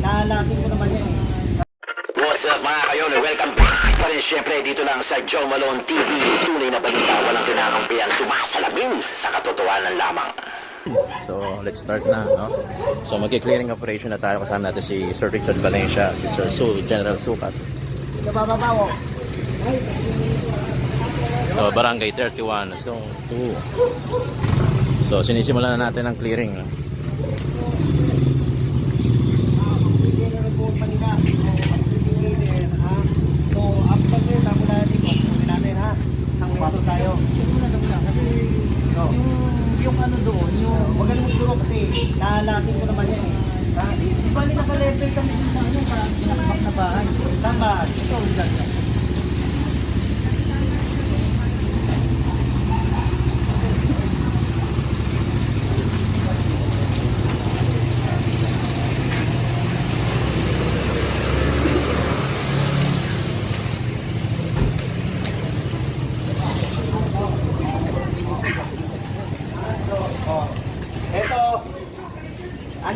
nahalasin ko naman yan. What's up mga kayon? Welcome back pa rin syempre dito lang sa Joe Malone TV. Tunay na balita, walang kinakampihan, sumasalamin sa katotohanan lamang. So, let's start na, no? So, magki-clearing operation na tayo. Kasama natin si Sir Richard Valencia, si Sir Su, General Sukat. Nabababawo. So, Barangay 31, Zone 2. So, sinisimulan na natin ang clearing. no? So, after this, ako na dito. Sabi natin ha. Ang metro tayo. No. Yung ano doon, yung... Huwag ka naman siguro kasi nahalasin ko naman yan. eh. Ha? Di ba naka-level kami sa ano, sa pinakabak na bahay. Tama. Ito, dyan.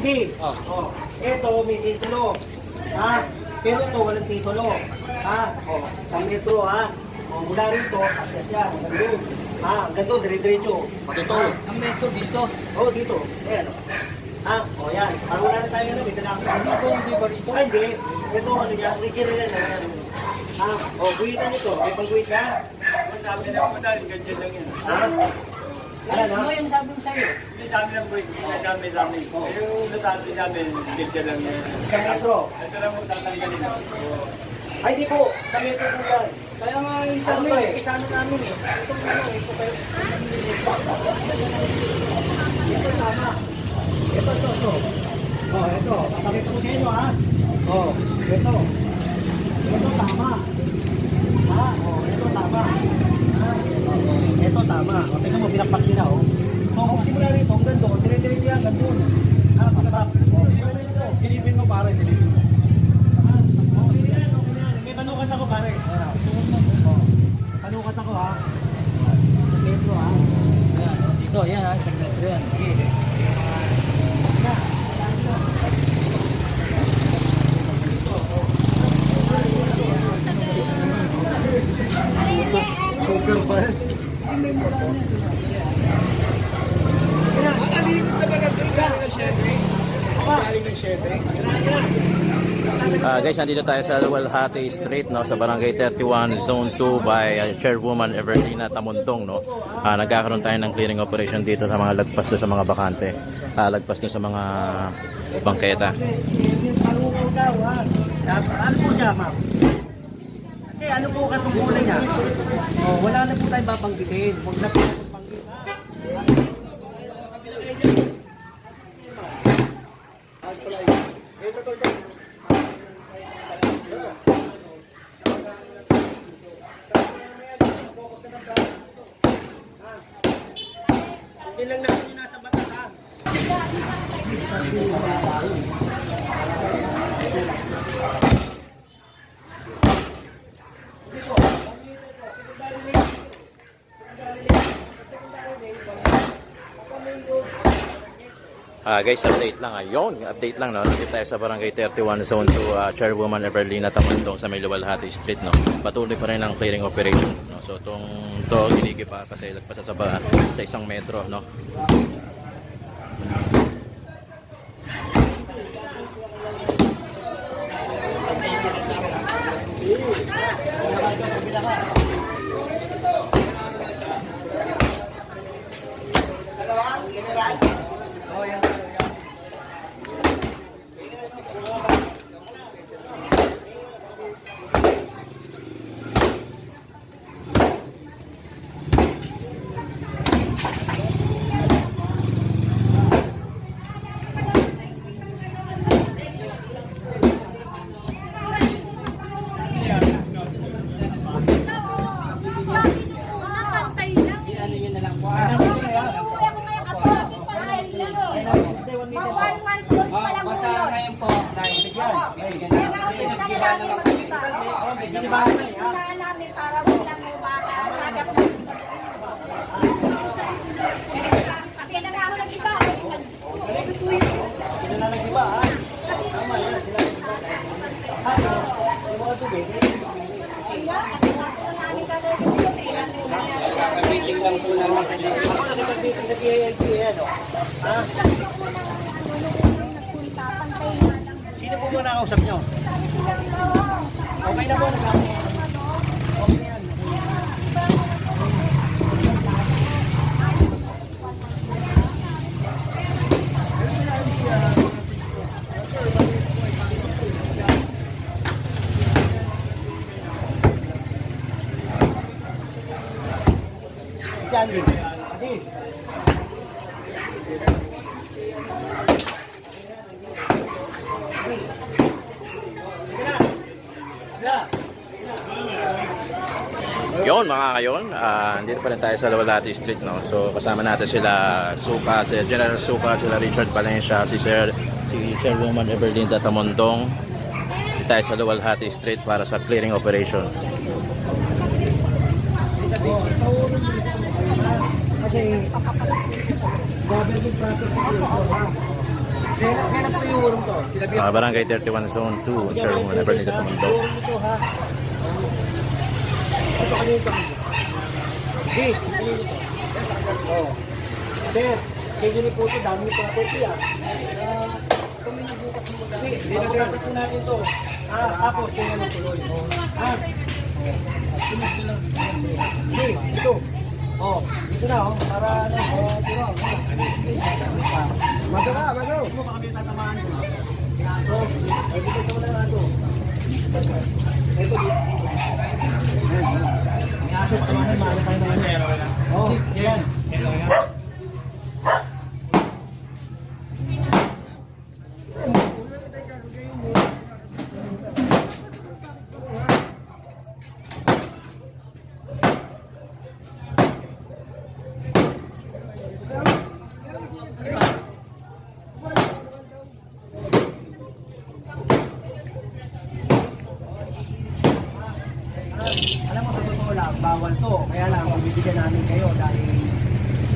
Andy. Oh. Ito, may titulo. Ha? Pero ito, walang titulo. Ha? Oh. Sa metro, ha? Oh, mula rito, asya siya. Hanggang doon. Ha? Hanggang doon, dire-diretso. Ito. Ang metro dito. Oh, dito. Ayan. oh. Ha? Oh, yan. Parang wala na tayo na. May tanakot. Dito, hindi ba dito? Ay, hindi. Ito, ano yan? Rigil yan. Ayan. Ha? Oh, buwitan ito. May pag-buwit ka? Sabi na ako madali, ganyan lang yan. Ha? Ano yung sabi mo sa'yo? Yung dami ng break, yung dami dami. Yung natalo namin, ganyan lang yan. Sa metro. Ito lang mo tatanggalin. Ay, di po. Sa metro po yan. Kaya nga yung Ano sabi, to eh? isano namin eh. Ito ano, ito kayo. Ito tama. Ito, ito, ito. Oh, ito. Pakita ko sa inyo, ha? Oh, ito. Ito tama. Ha? Oh, ito tama. Tama. O, tingnan mo, binakpak nila, oh. So, kung simula rito, hanggang doon, dire-diretso yan, hanggang doon. Ha? Pakpak. Oh, simula rito. Silipin mo, pare, silipin mo. Ha? Okay na yan, okay na yan. May panukat ako, pare. Ayan, oh. Panukat ako, ha? Metro, ha? Ayan, dito, yan ha, isang metro yan. Sige. Sugar ba yan? Ah, guys, nandito tayo sa Luwalhati Street, no, sa Barangay 31, Zone 2 by uh, Chairwoman Everlina Tamuntong, no. Ah, nagkakaroon tayo ng clearing operation dito sa mga lagpas sa mga bakante. Ah, lagpas doon sa mga bangketa. Dapat- Ano po siya, ma'am? Eh, ano po katungkulan niya? Oh, wala na po tayong babanggitin. Huwag na po Hindi lang natin yung nasa batas, ha? Ah, guys, update lang. Ayun, update lang, no. Nandito tayo sa Barangay 31, Zone 2, uh, Chairwoman Everlina Tamuntong sa may Luwalhati Street, no. Patuloy pa rin ang clearing operation. So, itong to, ginigi pa kasi lagpas sa, ba, sa isang metro, no. Basta ng? Tama yun, sila ng iba. Ha? Yung mga tubig. Nakabiting lang po naman sa dito. Ako nakabiting? Sino po mo nakausap nyo? Okay na po, nakabiting. Si Andy. Andy. Yun mga kayon, ah dito pa rin tayo sa Lawalati Street no. So kasama natin sila Suka, si General Suka, sila Richard Valencia, si Sir si Chairwoman Everlinda Tamontong. Dito tayo sa Lawalhati Street para sa clearing operation. Kasi government property. Kailan, kailan po yung urong to? Sila Mga Barangay 31 Zone 2, Chairwoman Everlinda Tamontong. Ito ha. Ito kanino to? Di, kanino to? Oh. Sir, ni po ito, dami po property ah. Ah, kami nagbukas mo Di, dito sa po natin to. Ah, tapos kaya mo tuloy. Ah. Ito. Oh, dito na oh, para ano, oh, dito. Mago ka, mago. Mo pa kami tatamaan ko. Ito, ay dito sa wala nato. Ito dito. May aso pa naman, mahal tayo naman. Oh, yan. Alam mo, sa totoo lang, bawal to. Kaya lang, bibigyan namin kayo dahil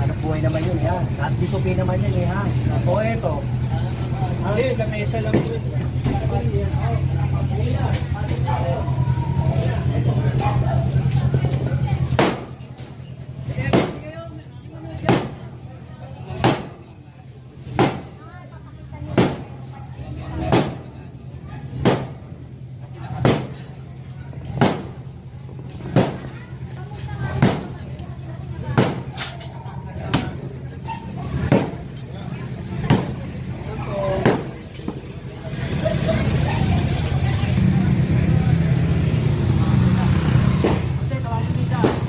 anak buhay naman yun, ha? At disupin naman yun, eh, ha? O, eto. Hindi, lamesa lang po.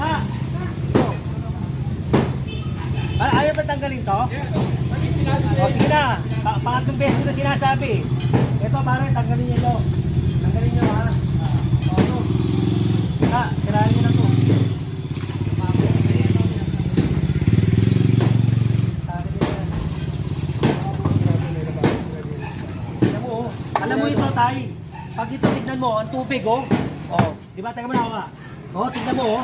Ha? Ay, ayaw ba tanggalin to? O, sige na. Pa pangatlong beses ko na sinasabi. Ito, pare, tanggalin niyo to. Tanggalin niyo, ha? O, ito. Ha, tirahin niyo na to. Oh. alam mo ito, tay. Pag ito tignan mo, ang tubig, oh. Oh, di ba? Teka mo na nga. Oh, tignan mo, oh.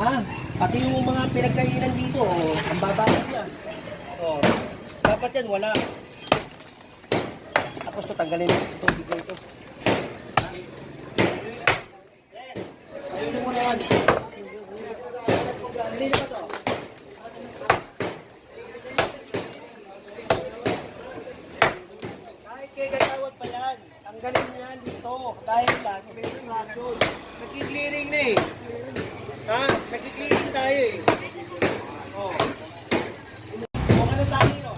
Ha? Pati yung mga pinagkainan dito, oh. Ang babakas yan. Oh. Dapat yan, wala. Tapos to, tanggalin mo ito, tubig na ito. Kahit kay gagawat pa yan, tanggalin mo yan dito. Dahil lang, may instruction. Nagki-clearing na eh. Ha? Nagki-clearing tayo eh. Oh. Kung ano tayo, no?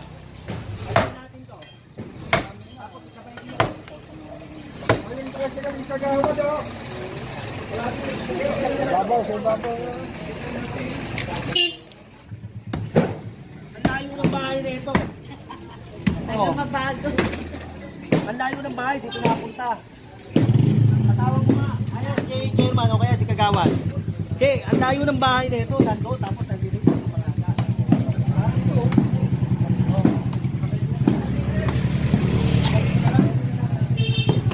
Ayun natin to. Tapos sabay dito. Ayun pa sila yung kagawad, oh. Babaw, sa babaw. Ang layo ng bahay na ito. Oh. Mabago. Ang layo ng bahay, dito napunta. Tatawag mo nga. Ayan, si Chairman o kaya si Kagawan. Che, ang layo ng bahay na ito, nando, tapos nandito sa Palaga. Ah, ito. Oh.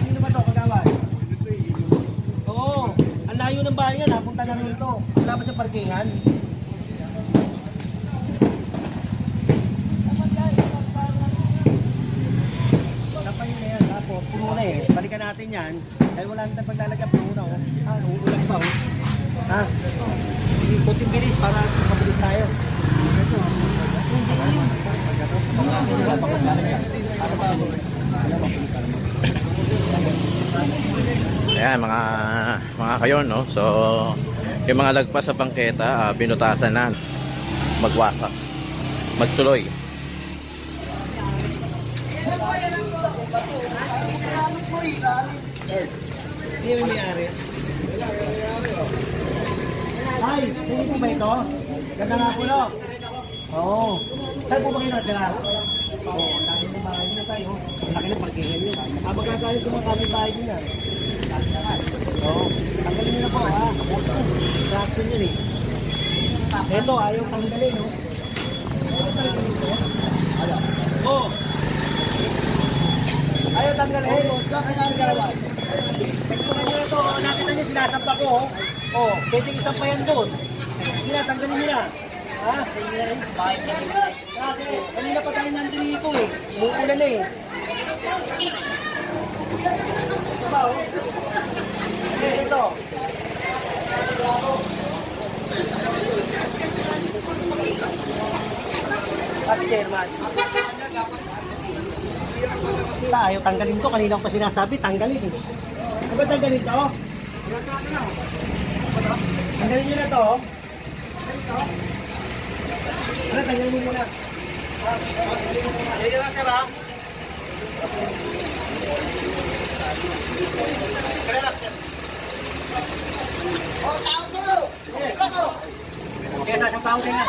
Sino ba to, Kagawan? Oo, ang layo ng napunta na rito. Wala ba sa parkingan? Kapay na yan, tapos puno na eh. Balikan natin yan. Dahil wala nang paglalagyan pa una, oh. Ah, pa, oh. Ha? Hindi, kunting bilis para makabilis tayo. Ito, Ayan, mga mga kayon, no? So, yung mga lagpas sa bangketa, ah, binutasan na. Magwasak. Magtuloy. Ay, hindi po ba ito? Ganda nga po, no? Oo. Saan po ba kayo natira? Oo, dami ng bahay nila tayo. Laki ng parkingan nyo. Ah, magkakalit yung mga bahay nila. Oo. Tanggalin nyo na po, ha? Traction yun, eh. Ito, ayaw tanggalin, no? Ito. Oo. Ayaw tanggalin. Kailangan galawan. Tingnan nyo ito, oh. nakita nyo sinasampa ko, oh. Oh, pwedeng isang pa yan doon. Sige na, tanggalin nyo na. Ha? Kanina pa tayo nandito eh. Umuulan na eh. Ito. Kasi chairman. Ayaw tanggalin to. Kanina ko pa sinasabi, tanggalin eh. Ano ba tanggalin to? Tanggalin nyo na to. Ano, tanggalin mo muna. Sige lang, sir, ha? Oh, tao to, no? Okay, sasampaw ka na.